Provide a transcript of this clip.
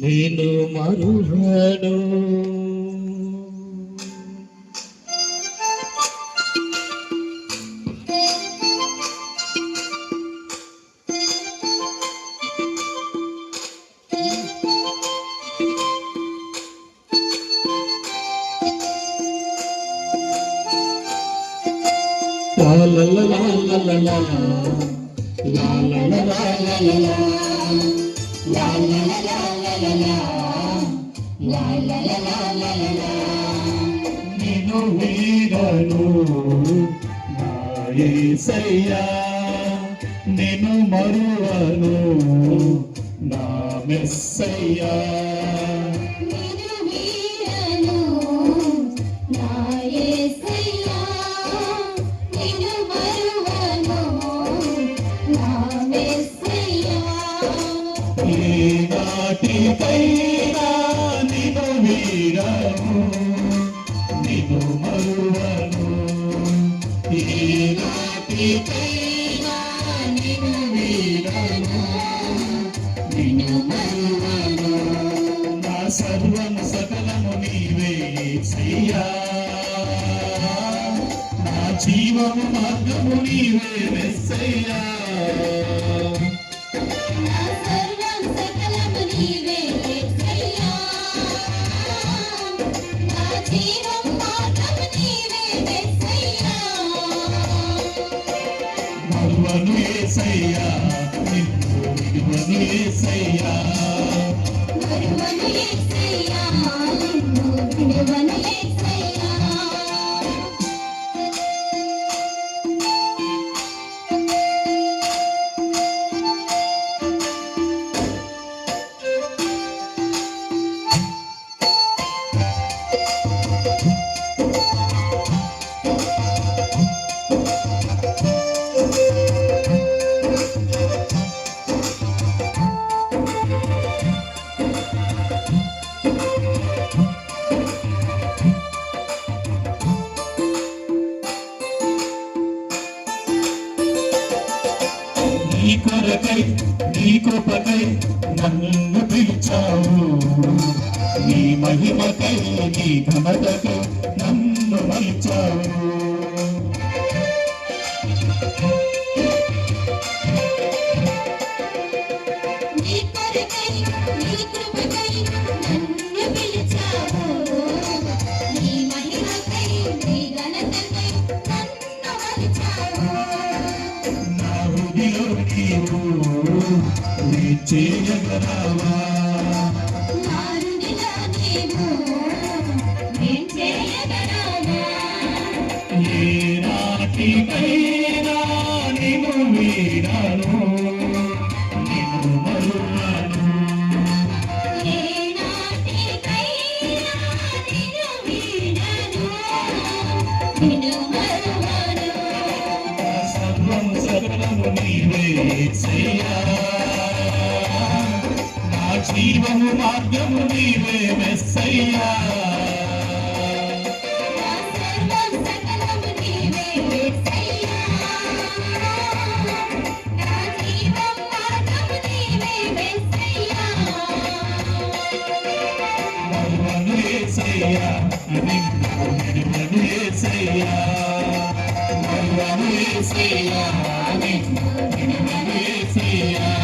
ನೀನು ಮರುಹನು la la la la la la నిను వీడను నాయసయ్యా నిను మరువను నా మెస్సయ్యా ఈనాటికైనా నిన్ను వీడను నిన్ను మరువను ఈనాటికైనా నిన్ను వీడను మరువను నా సర్వం సకలము నీవే నా జీవము మార్గము నీవే మరువను యేసయ్యా నిన్ను విడువను యేసయ్యా కృపకై నీ కృపకై నన్ను పిలిచావు నీ మహిమకై నీ ఘనతకై నన్ను మలిచావు Thank you. చేయగలవా మారునిలా నీవు నేను చేయగలనా ఏ నాటికైనా నిన్ను వీడను నిన్ను మరువను ఏ నాటికైనా నిన్ను వీడను నిన్ను మరువను సర్వం సకలము నీవే యేసయ్యా. జీవము మార్గము నీవే మెస్సయ్యా Yeah.